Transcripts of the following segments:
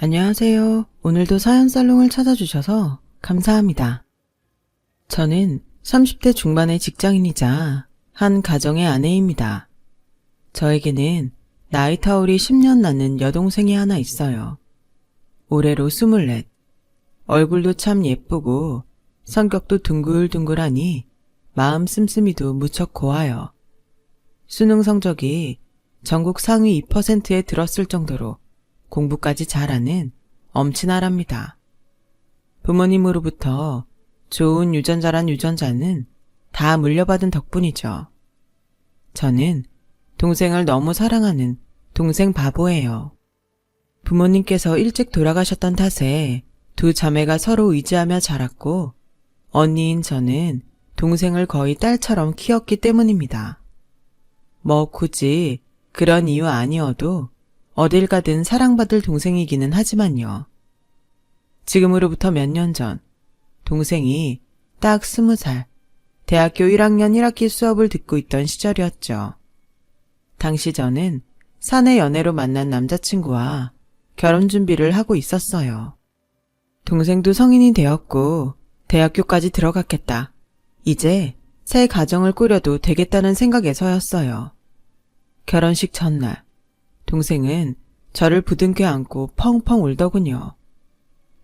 안녕하세요. 오늘도 사연 살롱을 찾아주셔서 감사합니다. 저는 30대 중반의 직장인이자 한 가정의 아내입니다. 저에게는 나이타울이 10년 낳는 여동생이 하나 있어요. 올해로 24. 얼굴도 참 예쁘고 성격도 둥글둥글하니 마음 씀씀이도 무척 고와요. 수능 성적이 전국 상위 2%에 들었을 정도로 공부까지 잘하는 엄친아랍니다. 부모님으로부터 좋은 유전자란 유전자는 다 물려받은 덕분이죠. 저는 동생을 너무 사랑하는 동생 바보예요. 부모님께서 일찍 돌아가셨던 탓에 두 자매가 서로 의지하며 자랐고 언니인 저는 동생을 거의 딸처럼 키웠기 때문입니다. 뭐 굳이 그런 이유 아니어도 어딜 가든 사랑받을 동생이기는 하지만요. 지금으로부터 몇 년 전, 동생이 딱 스무 살, 대학교 1학년 1학기 수업을 듣고 있던 시절이었죠. 당시 저는 사내 연애로 만난 남자친구와 결혼 준비를 하고 있었어요. 동생도 성인이 되었고, 대학교까지 들어갔겠다. 이제 새 가정을 꾸려도 되겠다는 생각에서였어요. 결혼식 전날, 동생은 저를 부둥켜 안고 펑펑 울더군요.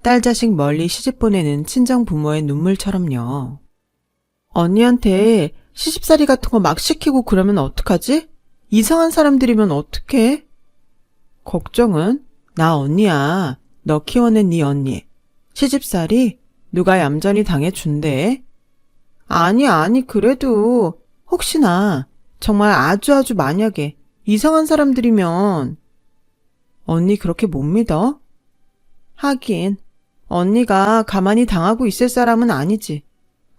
딸 자식 멀리 시집 보내는 친정 부모의 눈물처럼요. 언니한테 시집살이 같은 거 막 시키고 그러면 어떡하지? 이상한 사람들이면 어떡해? 걱정은? 나 언니야. 너 키워낸 네 언니. 시집살이 누가 얌전히 당해준대? 아니, 아니, 그래도 혹시나 정말 아주 아주 만약에 이상한 사람들이면 언니 그렇게 못 믿어? 하긴 언니가 가만히 당하고 있을 사람은 아니지.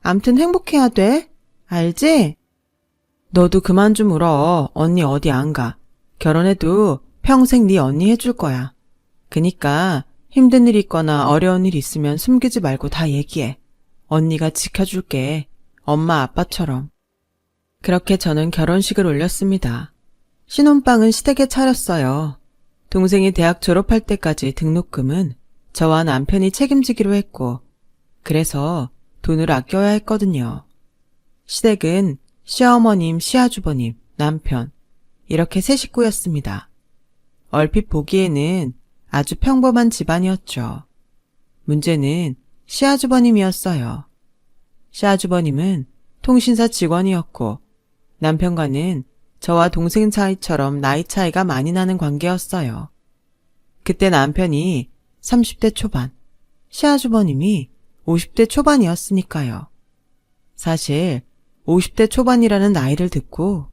암튼 행복해야 돼. 알지? 너도 그만 좀 울어. 언니 어디 안 가. 결혼해도 평생 네 언니 해줄 거야. 그니까 힘든 일 있거나 어려운 일 있으면 숨기지 말고 다 얘기해. 언니가 지켜줄게. 엄마 아빠처럼. 그렇게 저는 결혼식을 올렸습니다. 신혼방은 시댁에 차렸어요. 동생이 대학 졸업할 때까지 등록금은 저와 남편이 책임지기로 했고, 그래서 돈을 아껴야 했거든요. 시댁은 시어머님, 시아주버님, 남편, 이렇게 세 식구였습니다. 얼핏 보기에는 아주 평범한 집안이었죠. 문제는 시아주버님이었어요. 시아주버님은 통신사 직원이었고, 남편과는 저와 동생 사이처럼 나이 차이가 많이 나는 관계였어요. 그때 남편이 30대 초반, 시아주버님이 50대 초반이었으니까요. 사실 50대 초반이라는 나이를 듣고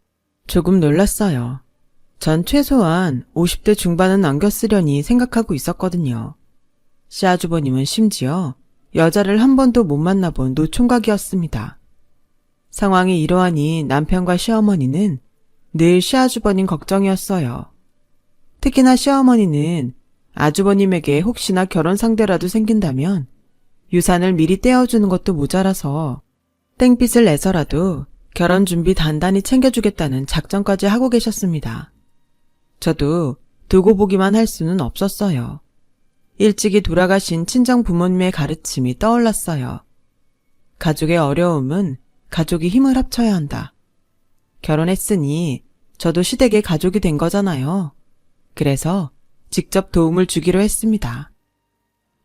조금 놀랐어요. 전 최소한 50대 중반은 넘겼으려니 생각하고 있었거든요. 시아주버님은 심지어 여자를 한 번도 못 만나본 노총각이었습니다. 상황이 이러하니 남편과 시어머니는 늘 시아주버님 걱정이었어요. 특히나 시어머니는 아주버님에게 혹시나 결혼 상대라도 생긴다면 유산을 미리 떼어주는 것도 모자라서 땡빛을 내서라도 결혼 준비 단단히 챙겨주겠다는 작전까지 하고 계셨습니다. 저도 두고 보기만 할 수는 없었어요. 일찍이 돌아가신 친정 부모님의 가르침이 떠올랐어요. 가족의 어려움은 가족이 힘을 합쳐야 한다. 결혼했으니 저도 시댁의 가족이 된 거잖아요. 그래서 직접 도움을 주기로 했습니다.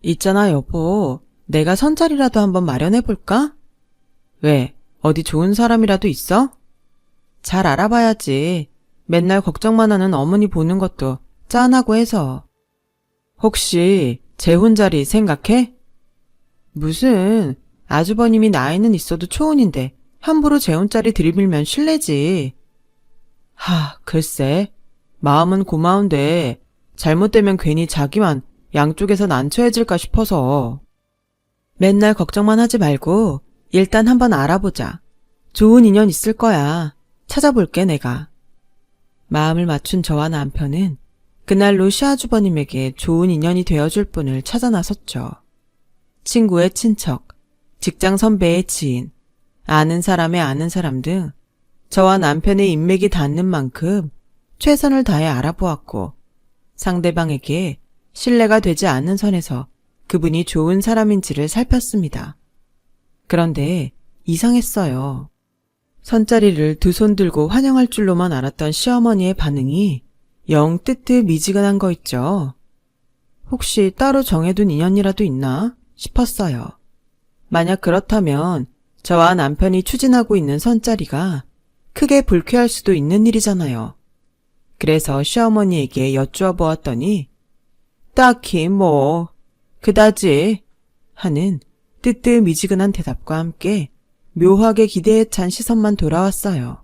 있잖아, 여보. 내가 선자리라도 한번 마련해볼까? 왜? 어디 좋은 사람이라도 있어? 잘 알아봐야지. 맨날 걱정만 하는 어머니 보는 것도 짠하고 해서. 혹시 재혼 자리 생각해? 무슨 아주버님이 나이는 있어도 초혼인데 함부로 재혼 자리 들이밀면 실례지. 하, 글쎄. 마음은 고마운데 잘못되면 괜히 자기만 양쪽에서 난처해질까 싶어서. 맨날 걱정만 하지 말고 일단 한번 알아보자. 좋은 인연 있을 거야. 찾아볼게, 내가. 마음을 맞춘 저와 남편은 그날 로 시아 주버님에게 좋은 인연이 되어줄 분을 찾아 나섰죠. 친구의 친척, 직장 선배의 지인, 아는 사람의 아는 사람 등 저와 남편의 인맥이 닿는 만큼 최선을 다해 알아보았고 상대방에게 신뢰가 되지 않는 선에서 그분이 좋은 사람인지를 살폈습니다. 그런데 이상했어요. 선자리를 두 손 들고 환영할 줄로만 알았던 시어머니의 반응이 영 뜨뜻 미지근한 거 있죠. 혹시 따로 정해둔 인연이라도 있나 싶었어요. 만약 그렇다면 저와 남편이 추진하고 있는 선자리가 크게 불쾌할 수도 있는 일이잖아요. 그래서 시어머니에게 여쭈어 보았더니 딱히 뭐 그다지 하는 뜨뜻미지근한 대답과 함께 묘하게 기대에 찬 시선만 돌아왔어요.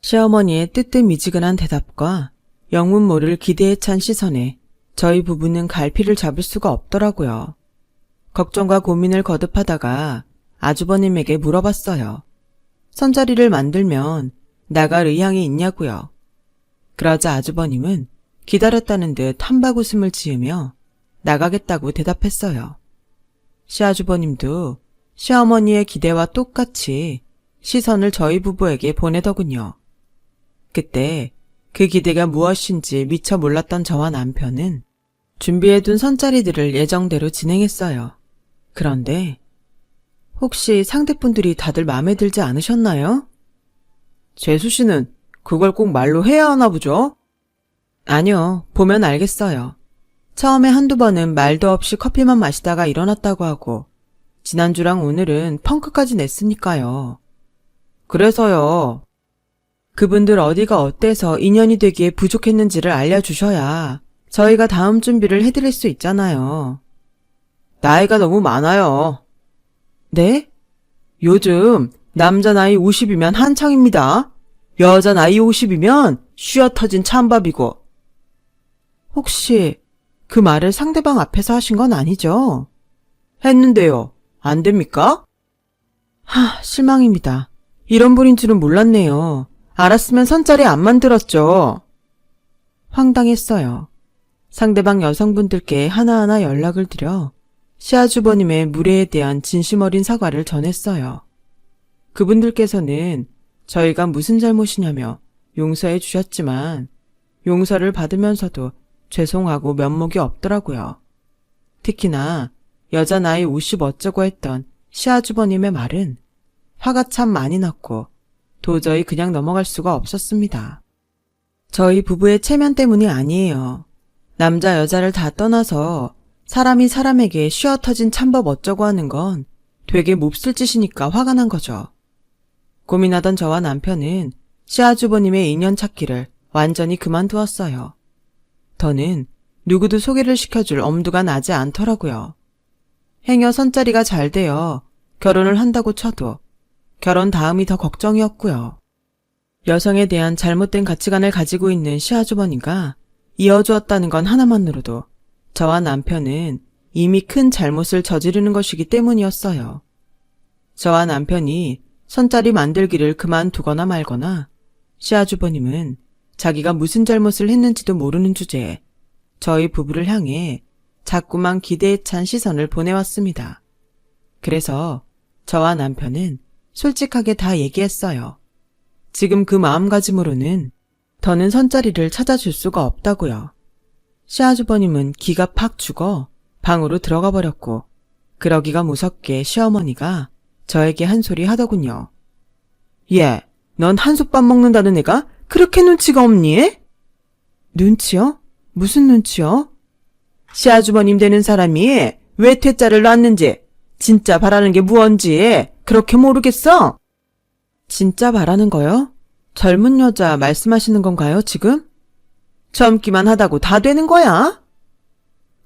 시어머니의 뜨뜻미지근한 대답과 영문 모를 기대에 찬 시선에 저희 부부는 갈피를 잡을 수가 없더라고요. 걱정과 고민을 거듭하다가 아주버님에게 물어봤어요. 선자리를 만들면 나갈 의향이 있냐고요. 그러자 아주버님은 기다렸다는 듯 한박 웃음을 지으며 나가겠다고 대답했어요. 시아주버님도 시어머니의 기대와 똑같이 시선을 저희 부부에게 보내더군요. 그때 그 기대가 무엇인지 미처 몰랐던 저와 남편은 준비해둔 선자리들을 예정대로 진행했어요. 그런데 혹시 상대분들이 다들 마음에 들지 않으셨나요? 재수 씨는 그걸 꼭 말로 해야 하나 보죠? 아니요, 보면 알겠어요. 처음에 한두 번은 말도 없이 커피만 마시다가 일어났다고 하고, 지난주랑 오늘은 펑크까지 냈으니까요. 그래서요. 그분들 어디가 어때서 인연이 되기에 부족했는지를 알려주셔야 저희가 다음 준비를 해드릴 수 있잖아요. 나이가 너무 많아요. 네? 요즘 남자 나이 50이면 한창입니다. 여자 나이 50이면 쉬어 터진 찬밥이고. 혹시 그 말을 상대방 앞에서 하신 건 아니죠? 했는데요. 안 됩니까? 하, 실망입니다. 이런 분인 줄은 몰랐네요. 알았으면 선자리 안 만들었죠. 황당했어요. 상대방 여성분들께 하나하나 연락을 드려 시아주버님의 무례에 대한 진심 어린 사과를 전했어요. 그분들께서는 저희가 무슨 잘못이냐며 용서해 주셨지만 용서를 받으면서도 죄송하고 면목이 없더라고요. 특히나 여자 나이 50 어쩌고 했던 시아주버님의 말은 화가 참 많이 났고 도저히 그냥 넘어갈 수가 없었습니다. 저희 부부의 체면 때문이 아니에요. 남자 여자를 다 떠나서 사람이 사람에게 쉬어 터진 찬법 어쩌고 하는 건 되게 몹쓸 짓이니까 화가 난 거죠. 고민하던 저와 남편은 시아주버님의 인연 찾기를 완전히 그만두었어요. 더는 누구도 소개를 시켜줄 엄두가 나지 않더라고요. 행여 선자리가 잘 되어 결혼을 한다고 쳐도 결혼 다음이 더 걱정이었고요. 여성에 대한 잘못된 가치관을 가지고 있는 시아주버니가 이어주었다는 건 하나만으로도 저와 남편은 이미 큰 잘못을 저지르는 것이기 때문이었어요. 저와 남편이 선자리 만들기를 그만두거나 말거나 시아주버님은 자기가 무슨 잘못을 했는지도 모르는 주제에 저희 부부를 향해 자꾸만 기대에 찬 시선을 보내왔습니다. 그래서 저와 남편은 솔직하게 다 얘기했어요. 지금 그 마음가짐으로는 더는 선자리를 찾아줄 수가 없다고요. 시아주버님은 기가 팍 죽어 방으로 들어가 버렸고 그러기가 무섭게 시어머니가 저에게 한 소리 하더군요. 예, 넌 한솥밥 먹는다는 애가 그렇게 눈치가 없니? 눈치요? 무슨 눈치요? 시아주버님 되는 사람이 왜 퇴짜를 놨는지 진짜 바라는 게 무언지 그렇게 모르겠어? 진짜 바라는 거요? 젊은 여자 말씀하시는 건가요, 지금? 젊기만 하다고 다 되는 거야?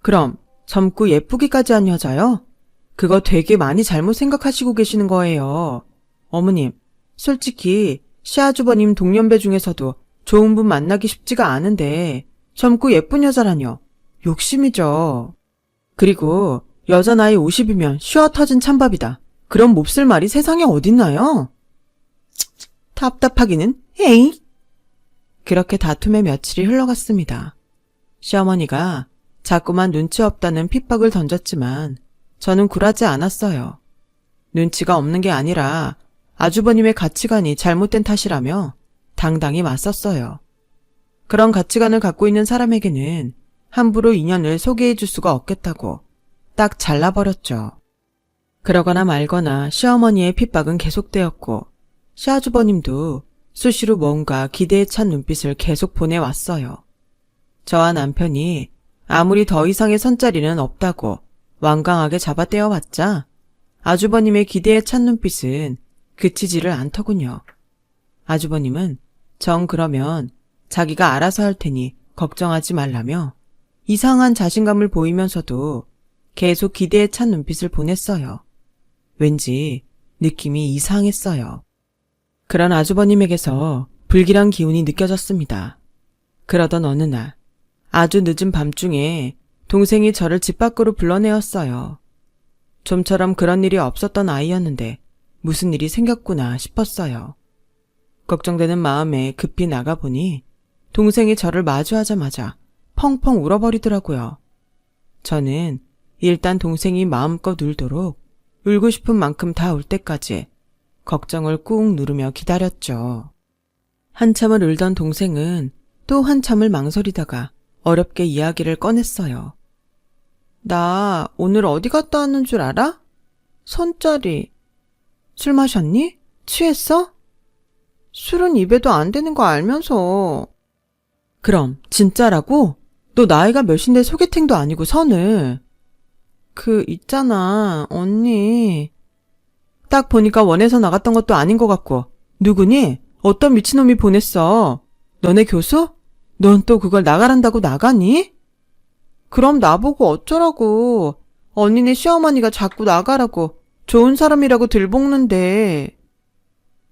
그럼 젊고 예쁘기까지 한 여자요? 그거 되게 많이 잘못 생각하시고 계시는 거예요. 어머님, 솔직히 시아주버님 동년배 중에서도 좋은 분 만나기 쉽지가 않은데 젊고 예쁜 여자라뇨. 욕심이죠. 그리고 여자 나이 50이면 쉬어 터진 찬밥이다. 그런 몹쓸 말이 세상에 어딨나요? 답답하기는 에이. 그렇게 다툼의 며칠이 흘러갔습니다. 시어머니가 자꾸만 눈치 없다는 핍박을 던졌지만 저는 굴하지 않았어요. 눈치가 없는 게 아니라 아주버님의 가치관이 잘못된 탓이라며 당당히 맞섰어요. 그런 가치관을 갖고 있는 사람에게는 함부로 인연을 소개해 줄 수가 없겠다고 딱 잘라버렸죠. 그러거나 말거나 시어머니의 핍박은 계속되었고 시아주버님도 수시로 뭔가 기대에 찬 눈빛을 계속 보내왔어요. 저와 남편이 아무리 더 이상의 선자리는 없다고 완강하게 잡아떼어봤자 아주버님의 기대에 찬 눈빛은 그치지를 않더군요. 아주버님은 정 그러면 자기가 알아서 할 테니 걱정하지 말라며 이상한 자신감을 보이면서도 계속 기대에 찬 눈빛을 보냈어요. 왠지 느낌이 이상했어요. 그런 아주버님에게서 불길한 기운이 느껴졌습니다. 그러던 어느 날, 아주 늦은 밤중에 동생이 저를 집 밖으로 불러내었어요. 좀처럼 그런 일이 없었던 아이였는데 무슨 일이 생겼구나 싶었어요. 걱정되는 마음에 급히 나가보니 동생이 저를 마주하자마자 펑펑 울어버리더라고요. 저는 일단 동생이 마음껏 울도록 울고 싶은 만큼 다 울 때까지 걱정을 꾹 누르며 기다렸죠. 한참을 울던 동생은 또 한참을 망설이다가 어렵게 이야기를 꺼냈어요. 나 오늘 어디 갔다 왔는 줄 알아? 손자리. 술 마셨니? 취했어? 술은 입에도 안 되는 거 알면서. 그럼 진짜라고? 너 나이가 몇인데 소개팅도 아니고 선을. 그 있잖아 언니. 딱 보니까 원해서 나갔던 것도 아닌 것 같고 누구니? 어떤 미친놈이 보냈어? 너네 교수? 넌 또 그걸 나가란다고 나가니? 그럼 나보고 어쩌라고. 언니네 시어머니가 자꾸 나가라고 좋은 사람이라고 들볶는데.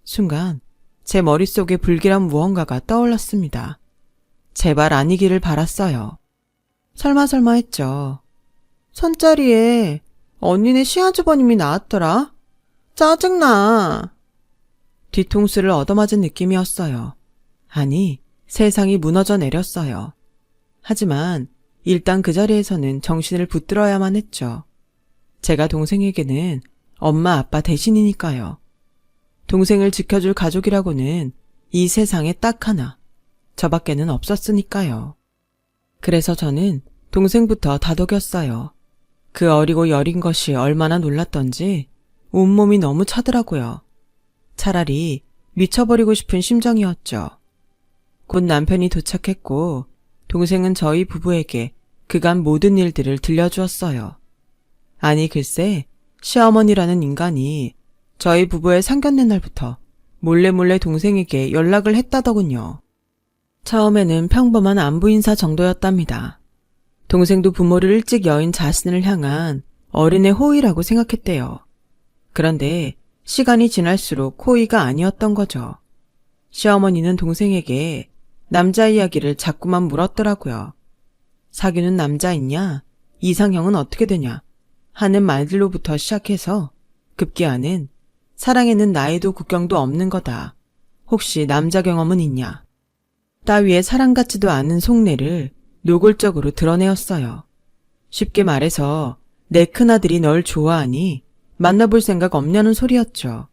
순간 제 머릿속에 불길한 무언가가 떠올랐습니다. 제발 아니기를 바랐어요. 설마 설마 했죠. 손자리에 언니네 시아주버님이 나왔더라. 짜증나. 뒤통수를 얻어맞은 느낌이었어요. 아니, 세상이 무너져 내렸어요. 하지만 일단 그 자리에서는 정신을 붙들어야만 했죠. 제가 동생에게는 엄마 아빠 대신이니까요. 동생을 지켜줄 가족이라고는 이 세상에 딱 하나, 저밖에는 없었으니까요. 그래서 저는 동생부터 다독였어요. 그 어리고 여린 것이 얼마나 놀랐던지 온몸이 너무 차더라고요. 차라리 미쳐버리고 싶은 심정이었죠. 곧 남편이 도착했고 동생은 저희 부부에게 그간 모든 일들을 들려주었어요. 아니 글쎄 시어머니라는 인간이 저희 부부의 상견례 날부터 몰래 몰래 동생에게 연락을 했다더군요. 처음에는 평범한 안부 인사 정도였답니다. 동생도 부모를 일찍 여인 자신을 향한 어린애 호의라고 생각했대요. 그런데 시간이 지날수록 호의가 아니었던 거죠. 시어머니는 동생에게 남자 이야기를 자꾸만 물었더라고요. 사귀는 남자 있냐? 이상형은 어떻게 되냐? 하는 말들로부터 시작해서 급기야는 사랑에는 나이도 국경도 없는 거다. 혹시 남자 경험은 있냐? 따위의 사랑 같지도 않은 속내를 노골적으로 드러내었어요. 쉽게 말해서 내 큰아들이 널 좋아하니 만나볼 생각 없냐는 소리였죠.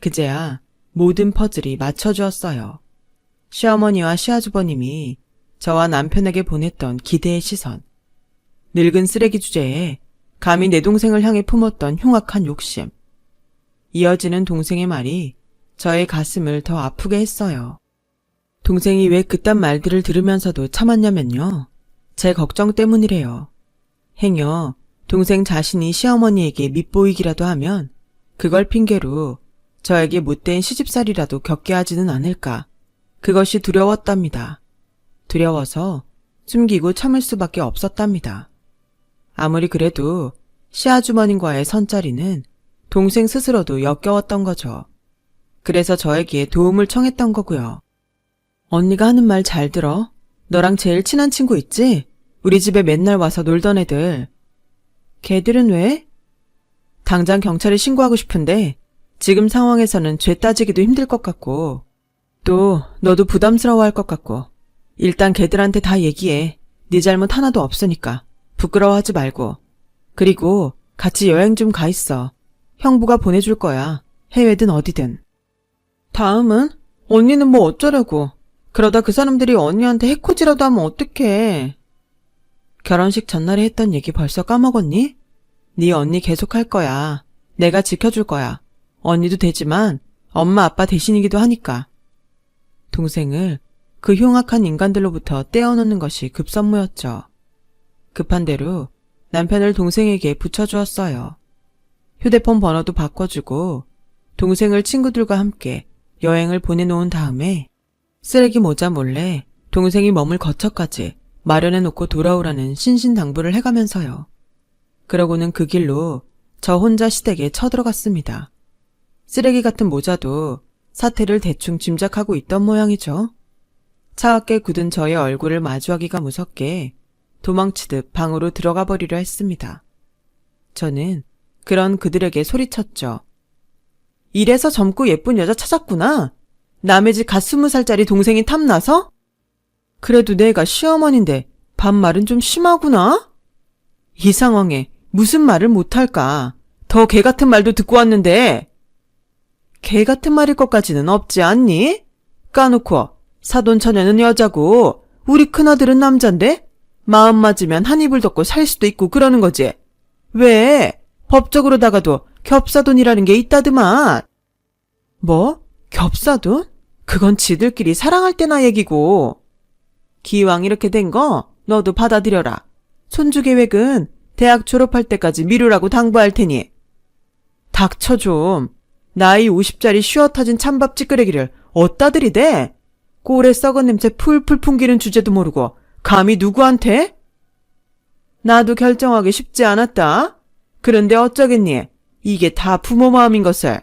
그제야 모든 퍼즐이 맞춰주었어요. 시어머니와 시아주버님이 저와 남편에게 보냈던 기대의 시선. 늙은 쓰레기 주제에 감히 내 동생을 향해 품었던 흉악한 욕심. 이어지는 동생의 말이 저의 가슴을 더 아프게 했어요. 동생이 왜 그딴 말들을 들으면서도 참았냐면요. 제 걱정 때문이래요. 행여 동생 자신이 시어머니에게 밉보이기라도 하면 그걸 핑계로 저에게 못된 시집살이라도 겪게 하지는 않을까. 그것이 두려웠답니다. 두려워서 숨기고 참을 수밖에 없었답니다. 아무리 그래도 시아주머님과의 선자리는 동생 스스로도 역겨웠던 거죠. 그래서 저에게 도움을 청했던 거고요. 언니가 하는 말 잘 들어. 너랑 제일 친한 친구 있지? 우리 집에 맨날 와서 놀던 애들. 걔들은 왜? 당장 경찰에 신고하고 싶은데 지금 상황에서는 죄 따지기도 힘들 것 같고 또 너도 부담스러워할 것 같고 일단 걔들한테 다 얘기해. 네 잘못 하나도 없으니까 부끄러워하지 말고 그리고 같이 여행 좀 가 있어. 형부가 보내줄 거야. 해외든 어디든. 다음은? 언니는 뭐 어쩌려고. 그러다 그 사람들이 언니한테 해코지라도 하면 어떡해. 결혼식 전날에 했던 얘기 벌써 까먹었니? 네 언니 계속 할 거야. 내가 지켜줄 거야. 언니도 되지만 엄마 아빠 대신이기도 하니까. 동생을 그 흉악한 인간들로부터 떼어놓는 것이 급선무였죠. 급한 대로 남편을 동생에게 붙여주었어요. 휴대폰 번호도 바꿔주고 동생을 친구들과 함께 여행을 보내놓은 다음에 쓰레기 모자 몰래 동생이 머물 거처까지 마련해 놓고 돌아오라는 신신당부를 해가면서요. 그러고는 그 길로 저 혼자 시댁에 쳐들어갔습니다. 쓰레기 같은 모자도 사태를 대충 짐작하고 있던 모양이죠. 차갑게 굳은 저의 얼굴을 마주하기가 무섭게 도망치듯 방으로 들어가 버리려 했습니다. 저는 그런 그들에게 소리쳤죠. 이래서 젊고 예쁜 여자 찾았구나. 남의 집 갓 스무 살짜리 동생이 탐나서? 그래도 내가 시어머니인데 반말은 좀 심하구나? 이 상황에 무슨 말을 못할까? 더 개 같은 말도 듣고 왔는데. 개 같은 말일 것까지는 없지 않니? 까놓고 사돈 처녀는 여자고 우리 큰아들은 남잔데 마음 맞으면 한 이불 덮고 살 수도 있고 그러는 거지. 왜? 법적으로다가도 겹사돈이라는 게 있다드만. 뭐? 겹사돈? 그건 지들끼리 사랑할 때나 얘기고. 기왕 이렇게 된 거 너도 받아들여라. 손주 계획은 대학 졸업할 때까지 미루라고 당부할 테니. 닥쳐 좀. 나이 50짜리 쉬어 터진 찬밥 찌끄레기를 어따 들이대? 꼴에 썩은 냄새 풀풀 풍기는 주제도 모르고 감히 누구한테? 나도 결정하기 쉽지 않았다. 그런데 어쩌겠니? 이게 다 부모 마음인 것을.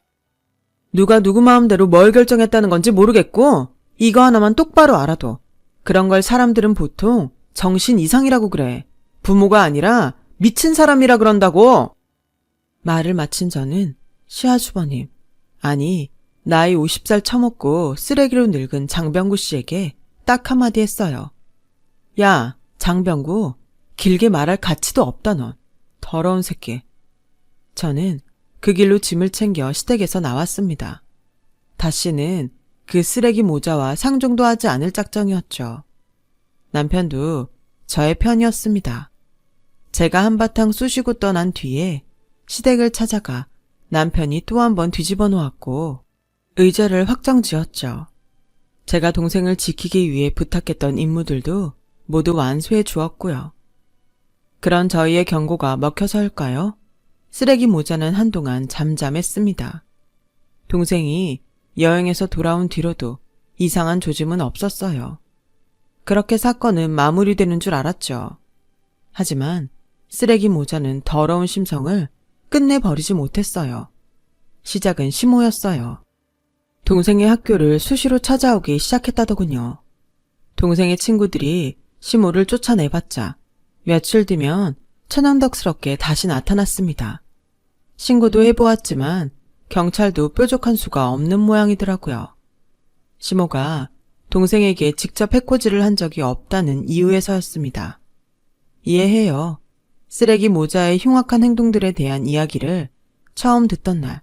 누가 누구 마음대로 뭘 결정했다는 건지 모르겠고, 이거 하나만 똑바로 알아도. 그런 걸 사람들은 보통 정신 이상이라고 그래. 부모가 아니라 미친 사람이라 그런다고. 말을 마친 저는 시아주버님, 아니, 나이 50살 처먹고 쓰레기로 늙은 장병구 씨에게 딱 한마디 했어요. 야, 장병구, 길게 말할 가치도 없다 넌. 더러운 새끼. 저는 그 길로 짐을 챙겨 시댁에서 나왔습니다. 다시는 그 쓰레기 모자와 상종도 하지 않을 작정이었죠. 남편도 저의 편이었습니다. 제가 한바탕 쑤시고 떠난 뒤에 시댁을 찾아가 남편이 또 한 번 뒤집어 놓았고 의자를 확정 지었죠. 제가 동생을 지키기 위해 부탁했던 임무들도 모두 완수해 주었고요. 그런 저희의 경고가 먹혀서일까요? 쓰레기 모자는 한동안 잠잠했습니다. 동생이 여행에서 돌아온 뒤로도 이상한 조짐은 없었어요. 그렇게 사건은 마무리되는 줄 알았죠. 하지만 쓰레기 모자는 더러운 심성을 끝내 버리지 못했어요. 시작은 심호였어요. 동생의 학교를 수시로 찾아오기 시작했다더군요. 동생의 친구들이 시모를 쫓아내봤자 며칠 뒤면 천연덕스럽게 다시 나타났습니다. 신고도 해보았지만 경찰도 뾰족한 수가 없는 모양이더라고요. 시모가 동생에게 직접 해코지를 한 적이 없다는 이유에서였습니다. 이해해요. 쓰레기 모자의 흉악한 행동들에 대한 이야기를 처음 듣던 날,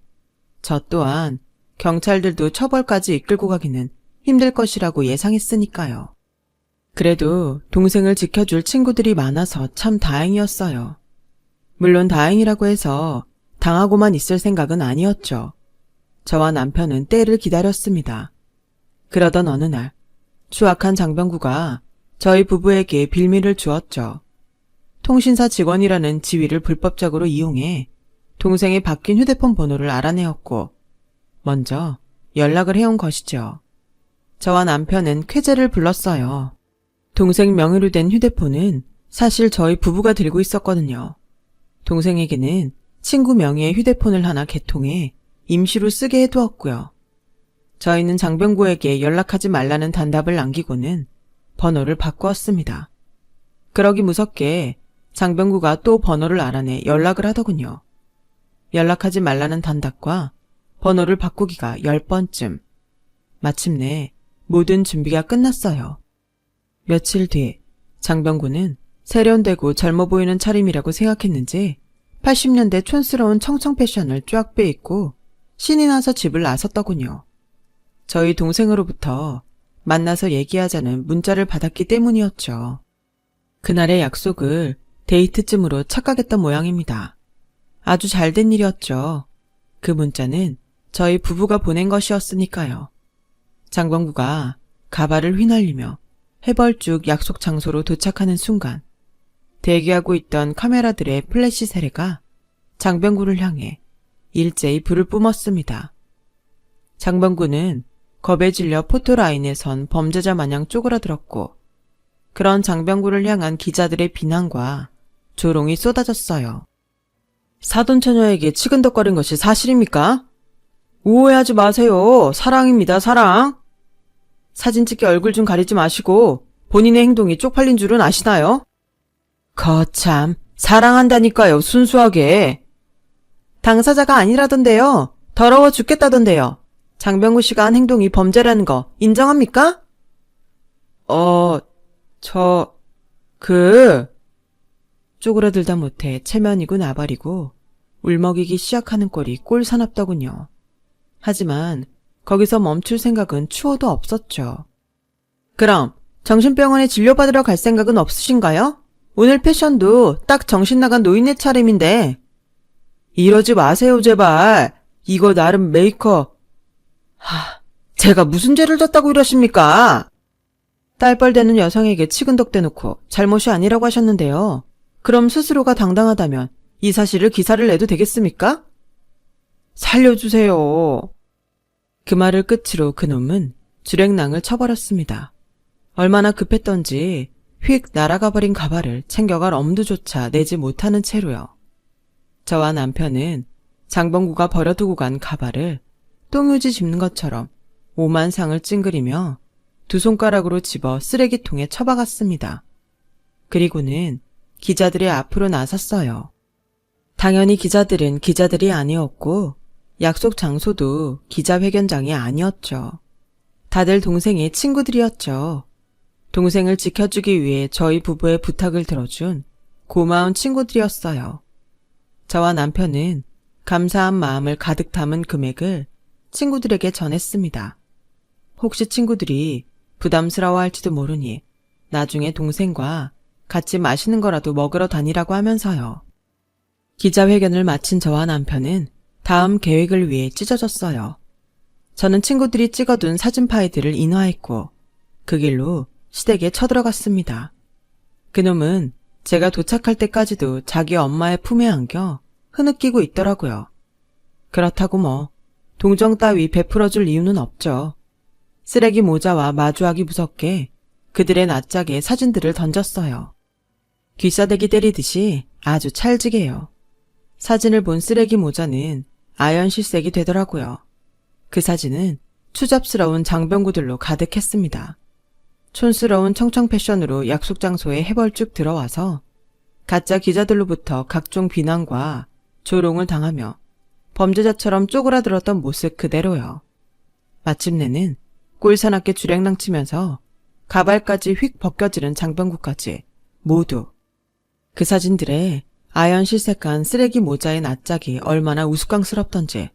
저 또한 경찰들도 처벌까지 이끌고 가기는 힘들 것이라고 예상했으니까요. 그래도 동생을 지켜줄 친구들이 많아서 참 다행이었어요. 물론 다행이라고 해서 당하고만 있을 생각은 아니었죠. 저와 남편은 때를 기다렸습니다. 그러던 어느 날, 추악한 장병구가 저희 부부에게 빌미를 주었죠. 통신사 직원이라는 지위를 불법적으로 이용해 동생의 바뀐 휴대폰 번호를 알아내었고, 먼저 연락을 해온 것이죠. 저와 남편은 쾌재를 불렀어요. 동생 명의로 된 휴대폰은 사실 저희 부부가 들고 있었거든요. 동생에게는 친구 명의의 휴대폰을 하나 개통해 임시로 쓰게 해두었고요. 저희는 장병구에게 연락하지 말라는 단답을 남기고는 번호를 바꾸었습니다. 그러기 무섭게 장병구가 또 번호를 알아내 연락을 하더군요. 연락하지 말라는 단답과 번호를 바꾸기가 열 번쯤. 마침내 모든 준비가 끝났어요. 며칠 뒤 장병구는 세련되고 젊어 보이는 차림이라고 생각했는지 80년대 촌스러운 청청 패션을 쫙 빼입고 신이 나서 집을 나섰더군요. 저희 동생으로부터 만나서 얘기하자는 문자를 받았기 때문이었죠. 그날의 약속을 데이트쯤으로 착각했던 모양입니다. 아주 잘된 일이었죠. 그 문자는 저희 부부가 보낸 것이었으니까요. 장광구가 가발을 휘날리며 해벌쭉 약속 장소로 도착하는 순간 대기하고 있던 카메라들의 플래시 세례가 장병구를 향해 일제히 불을 뿜었습니다. 장병구는 겁에 질려 포토라인에 선 범죄자 마냥 쪼그라들었고 그런 장병구를 향한 기자들의 비난과 조롱이 쏟아졌어요. 사돈처녀에게 치근덕거린 것이 사실입니까? 오해하지 마세요. 사랑입니다, 사랑. 사진 찍기 얼굴 좀 가리지 마시고 본인의 행동이 쪽팔린 줄은 아시나요? 거참, 사랑한다니까요, 순수하게. 당사자가 아니라던데요. 더러워 죽겠다던데요. 장병구 씨가 한 행동이 범죄라는 거 인정합니까? 어, 저, 그, 쪼그라들다 못해 체면이고 나발이고 울먹이기 시작하는 꼴이 꼴사납더군요. 하지만 거기서 멈출 생각은 추호도 없었죠. 그럼 정신병원에 진료받으러 갈 생각은 없으신가요? 오늘 패션도 딱 정신 나간 노인네 차림인데. 이러지 마세요, 제발. 이거 나름 메이크업. 하, 제가 무슨 죄를 졌다고 이러십니까? 딸뻘되는 여성에게 치근덕대놓고 잘못이 아니라고 하셨는데요. 그럼 스스로가 당당하다면 이 사실을 기사를 내도 되겠습니까? 살려주세요. 그 말을 끝으로 그놈은 주랭낭을 쳐버렸습니다. 얼마나 급했던지 휙 날아가 버린 가발을 챙겨갈 엄두조차 내지 못하는 채로요. 저와 남편은 장봉구가 버려두고 간 가발을 똥유지 집는 것처럼 오만상을 찡그리며 두 손가락으로 집어 쓰레기통에 처박았습니다. 그리고는 기자들의 앞으로 나섰어요. 당연히 기자들은 기자들이 아니었고 약속 장소도 기자회견장이 아니었죠. 다들 동생의 친구들이었죠. 동생을 지켜주기 위해 저희 부부의 부탁을 들어준 고마운 친구들이었어요. 저와 남편은 감사한 마음을 가득 담은 금액을 친구들에게 전했습니다. 혹시 친구들이 부담스러워 할지도 모르니 나중에 동생과 같이 맛있는 거라도 먹으러 다니라고 하면서요. 기자회견을 마친 저와 남편은 다음 계획을 위해 찢어졌어요. 저는 친구들이 찍어둔 사진 파일들을 인화했고 그 길로 시댁에 쳐들어갔습니다. 그놈은 제가 도착할 때까지도 자기 엄마의 품에 안겨 흐느끼고 있더라고요. 그렇다고 뭐 동정 따위 베풀어줄 이유는 없죠. 쓰레기 모자와 마주하기 무섭게 그들의 낯짝에 사진들을 던졌어요. 귀싸대기 때리듯이 아주 찰지게요. 사진을 본 쓰레기 모자는 아연 실색이 되더라고요. 그 사진은 추잡스러운 장병구들로 가득했습니다. 촌스러운 청청 패션으로 약속 장소에 해벌쭉 들어와서 가짜 기자들로부터 각종 비난과 조롱을 당하며 범죄자처럼 쪼그라들었던 모습 그대로요. 마침내는 꼴사납게 주랭랑 치면서 가발까지 휙 벗겨지는 장병구까지 모두 그 사진들에 아연 실색한 쓰레기 모자의 낯짝이 얼마나 우스꽝스럽던지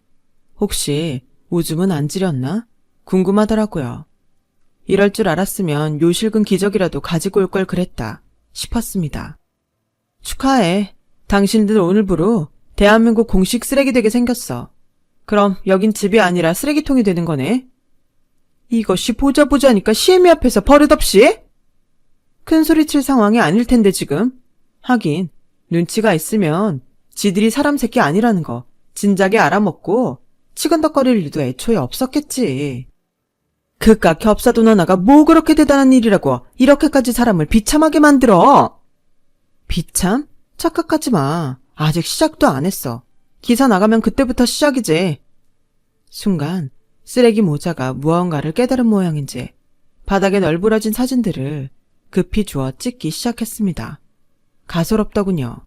혹시 오줌은 안 지렸나? 궁금하더라고요. 이럴 줄 알았으면 요실금 기적이라도 가지고 올 걸 그랬다 싶었습니다. 축하해. 당신들 오늘부로 대한민국 공식 쓰레기 되게 생겼어. 그럼 여긴 집이 아니라 쓰레기통이 되는 거네. 이것이 보자 보자니까 시애미 앞에서 버릇없이? 큰 소리 칠 상황이 아닐 텐데 지금. 하긴 눈치가 있으면 지들이 사람 새끼 아니라는 거 진작에 알아먹고 치근덕거릴 일도 애초에 없었겠지. 그깟 겹사돈 하나가 뭐 그렇게 대단한 일이라고 이렇게까지 사람을 비참하게 만들어? 비참? 착각하지 마. 아직 시작도 안 했어. 기사 나가면 그때부터 시작이지. 순간 쓰레기 모자가 무언가를 깨달은 모양인지 바닥에 널브러진 사진들을 급히 주워 찍기 시작했습니다. 가소롭더군요.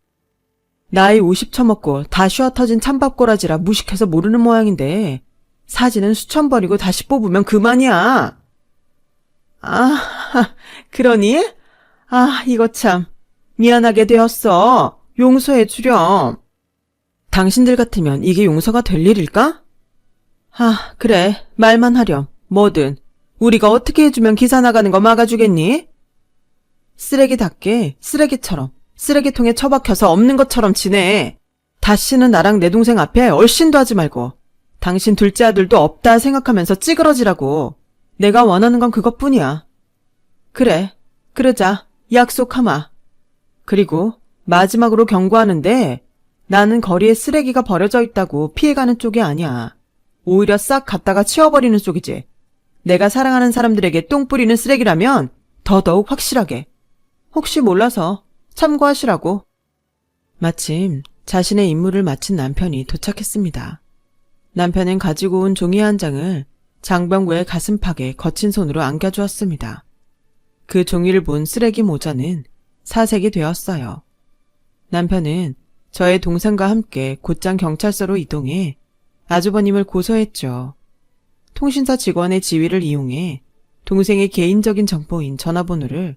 나이 50 처먹고 다 쉬어 터진 찬밥꼬라지라 무식해서 모르는 모양인데 사진은 수천 벌이고 다시 뽑으면 그만이야. 아, 그러니? 아, 이거 참 미안하게 되었어. 용서해 주렴. 당신들 같으면 이게 용서가 될 일일까? 아, 그래. 말만 하렴. 뭐든. 우리가 어떻게 해주면 기사 나가는 거 막아주겠니? 쓰레기답게 쓰레기처럼 쓰레기통에 처박혀서 없는 것처럼 지내. 다시는 나랑 내 동생 앞에 얼씬도 하지 말고 당신 둘째 아들도 없다 생각하면서 찌그러지라고. 내가 원하는 건 그것뿐이야. 그래, 그러자. 약속하마. 그리고 마지막으로 경고하는데 나는 거리에 쓰레기가 버려져 있다고 피해가는 쪽이 아니야. 오히려 싹 갖다가 치워버리는 쪽이지. 내가 사랑하는 사람들에게 똥 뿌리는 쓰레기라면 더더욱 확실하게. 혹시 몰라서 참고하시라고. 마침 자신의 임무를 마친 남편이 도착했습니다. 남편은 가지고 온 종이 한 장을 장병구의 가슴팍에 거친 손으로 안겨주었습니다. 그 종이를 본 쓰레기 모자는 사색이 되었어요. 남편은 저의 동생과 함께 곧장 경찰서로 이동해 아주버님을 고소했죠. 통신사 직원의 지위를 이용해 동생의 개인적인 정보인 전화번호를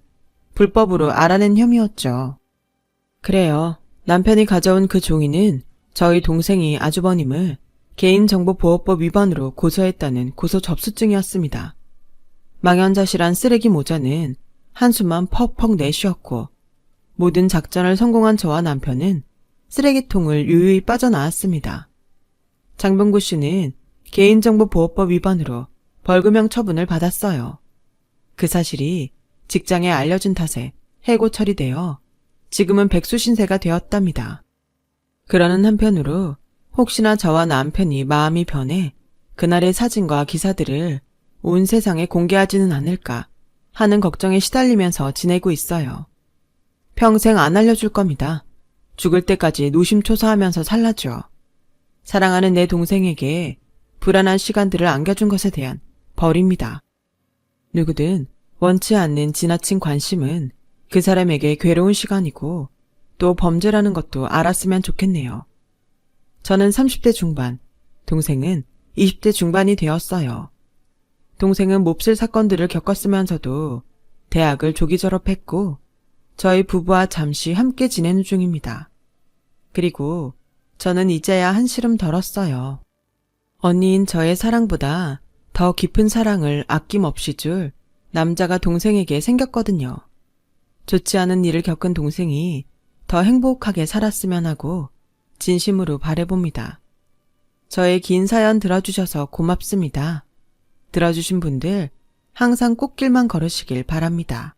불법으로 알아낸 혐의였죠. 그래요. 남편이 가져온 그 종이는 저희 동생이 아주버님을 개인정보보호법 위반으로 고소했다는 고소 접수증이었습니다. 망연자실한 쓰레기 모자는 한숨만 퍽퍽 내쉬었고 모든 작전을 성공한 저와 남편은 쓰레기통을 유유히 빠져나왔습니다. 장병구 씨는 개인정보보호법 위반으로 벌금형 처분을 받았어요. 그 사실이 직장에 알려진 탓에 해고 처리되어 지금은 백수신세가 되었답니다. 그러는 한편으로 혹시나 저와 남편이 마음이 변해 그날의 사진과 기사들을 온 세상에 공개하지는 않을까 하는 걱정에 시달리면서 지내고 있어요. 평생 안 알려줄 겁니다. 죽을 때까지 노심초사하면서 살라죠. 사랑하는 내 동생에게 불안한 시간들을 안겨준 것에 대한 벌입니다. 누구든 원치 않는 지나친 관심은 그 사람에게 괴로운 시간이고 또 범죄라는 것도 알았으면 좋겠네요. 저는 30대 중반, 동생은 20대 중반이 되었어요. 동생은 몹쓸 사건들을 겪었으면서도 대학을 조기 졸업했고 저희 부부와 잠시 함께 지내는 중입니다. 그리고 저는 이제야 한시름 덜었어요. 언니인 저의 사랑보다 더 깊은 사랑을 아낌없이 줄 남자가 동생에게 생겼거든요. 좋지 않은 일을 겪은 동생이 더 행복하게 살았으면 하고 진심으로 바래봅니다. 저의 긴 사연 들어주셔서 고맙습니다. 들어주신 분들 항상 꽃길만 걸으시길 바랍니다.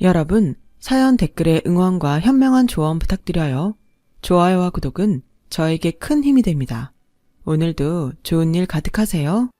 여러분, 사연 댓글에 응원과 현명한 조언 부탁드려요. 좋아요와 구독은 저에게 큰 힘이 됩니다. 오늘도 좋은 일 가득하세요.